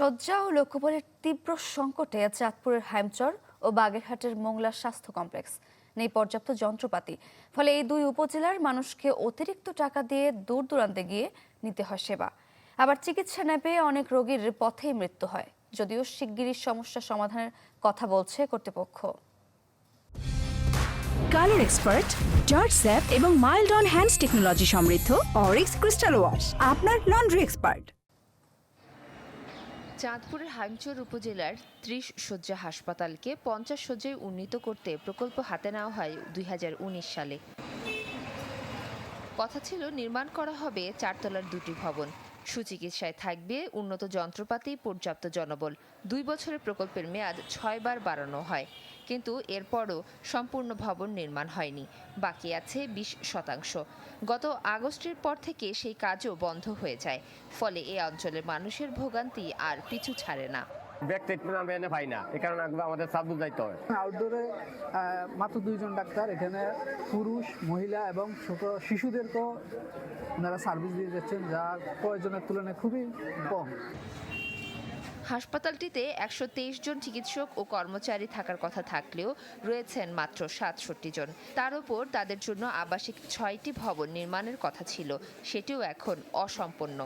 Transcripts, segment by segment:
শয্যা ও লক্ষ্যবলের তীব্র সংকটে চাঁদপুরের হাইমচর ও বাগেরহাটের মোংলা স্বাস্থ্য কমপ্লেক্স নেই পর্যাপ্ত যন্ত্রপাতি। ফলে এই দুই উপজেলার মানুষকে অতিরিক্ত টাকা দিয়ে দূর দূরান্তে গিয়ে নিতে হয় সেবা। আবার চিকিৎসা না পেয়ে অনেক রোগীর পথেই মৃত্যু হয়। যদিও শিগগিরই সমস্যা সমাধানের কথা বলছে কর্তৃপক্ষ। কালার এক্সপার্ট জর্জ স্যাপ এবং মাইল্ড অন হ্যান্ডস টেকনোলজি সমৃদ্ধ অরিক্স ক্রিস্টাল ওয়াশ, আপনার লন্ড্রি এক্সপার্ট। চাঁদপুরের হাইমচর উপজেলার ত্রিশ শয্যা হাসপাতালকে পঞ্চাশ শয্যায় উন্নীত করতে প্রকল্প হাতে নেওয়া হয় দুই হাজার উনিশ সালে। কথা ছিল নির্মাণ করা হবে চারতলার দুটি ভবন। সুচিকিৎসায় থাকবে উন্নত যন্ত্রপাতি, পর্যাপ্ত জনবল। দুই বছরের প্রকল্পের মেয়াদ ছয়বার বাড়ানো হয়। কিন্তু এরপরও সম্পূর্ণ ভবন নির্মাণ হয়নি। বাকি আছে বিশ শতাংশ। গত আগস্টের পর থেকে সেই কাজও বন্ধ হয়ে যায়। ফলে এ অঞ্চলের মানুষের ভোগান্তি আর পিছু ছাড়ে না। ব্যাক ট্রিটমেন্ট আমরা এনে পাই না। এই কারণে আমাদের হয়। আউটডোরে মাত্র দুইজন ডাক্তার এখানে পুরুষ মহিলা এবং ছোট শিশুদেরকেও ওনারা সার্ভিস দিয়ে যাচ্ছেন যা প্রয়োজনের তুলনায় খুবই কম। হাসপাতালটিতে একশো তেইশ জন চিকিৎসক ও কর্মচারী থাকার কথা থাকলেও রয়েছেন মাত্র সাতষট্টি জন। তার উপর তাদের জন্য আবাসিক ছয়টি ভবন নির্মাণের কথা ছিল সেটিও এখন অসম্পন্ন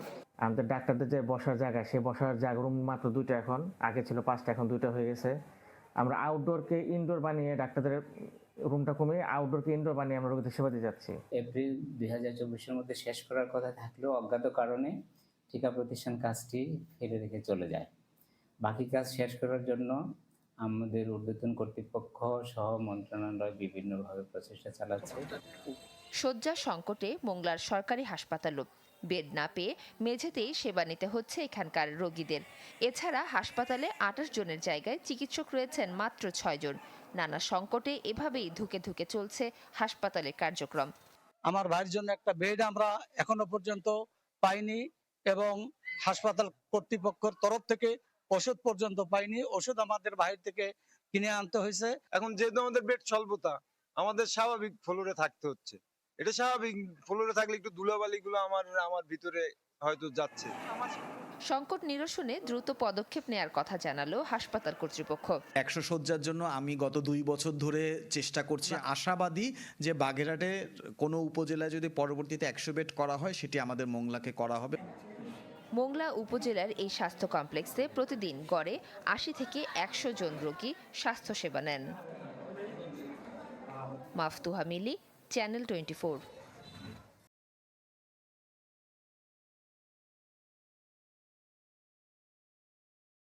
আমাদের ডাক্তারদের যে বসার জায়গা সেই বসার জায়গা রুম মাত্র দুইটা এখন আগে ছিল পাঁচটা এখন দুইটা হয়ে গেছে। আমরা আউটডোরকে ইনডোর বানিয়ে ডাক্তারদের রুমটা কমিয়ে আউটডোরকে ইনডোর বানিয়ে আমরা রোগীদের সেবা দিয়ে যাচ্ছি। এপ্রিল দুই হাজার চব্বিশের মধ্যে শেষ করার কথা থাকলেও অজ্ঞাত কারণে টিকা প্রতিষ্ঠান কাজটি ফেলে রেখে চলে যায়। বাকি কাজ শেষ করার জন্য আমাদের ঊর্ধ্বতন কর্তৃপক্ষ সহ মন্ত্রণালয় বিভিন্নভাবে প্রচেষ্টা চালাচ্ছে। শয্যা সংকটে মোংলার সরকারি হাসপাতাল বেড না পেয়ে মেঝেতেই সেবা নিতে হচ্ছে এখানকার রোগীদের। এছাড়া হাসপাতালে আঠাশ জনের জায়গায় চিকিৎসক রয়েছেন মাত্র ছয় জন। নানা সংকটে এভাবেই ধুকে ধুকে চলছে হাসপাতালের কার্যক্রম। আমার ভাইয়ের জন্য একটা বেড আমরা এখনও পর্যন্ত পাইনি এবং হাসপাতাল কর্তৃপক্ষের তরফ থেকে ওষুধ পর্যন্ত পাইনি। ওষুধ আমাদের বাইরে থেকে কিনে আনতে হয়েছে। এখন যেহেতু আমাদের বেড স্বল্পতা আমাদের স্বাভাবিক ফ্লোরে থাকতে হচ্ছে। এটা স্বাভাবিক ফ্লোরে থাকলে একটু ধুলাবালি গুলো আমার আমার ভিতরে হয়তো যাচ্ছে। সংকট নিরসনে দ্রুত পদক্ষেপ নেয়ার কথা জানালো হাসপাতাল কর্তৃপক্ষ। একশো শয্যার জন্য আমি গত দুই বছর ধরে চেষ্টা করছি। আশাবাদী যে বাগেরহাটে কোনো উপজেলায় যদি পরবর্তীতে একশো বেড করা হয় সেটি আমাদের মোংলাকে করা হবে। মোংলা উপজেলার এই স্বাস্থ্য কমপ্লেক্সে প্রতিদিন গড়ে আশি থেকে একশো জন রোগী স্বাস্থ্যসেবা নেন। মাফতুহা মিলি, চ্যানেল টোয়েন্টি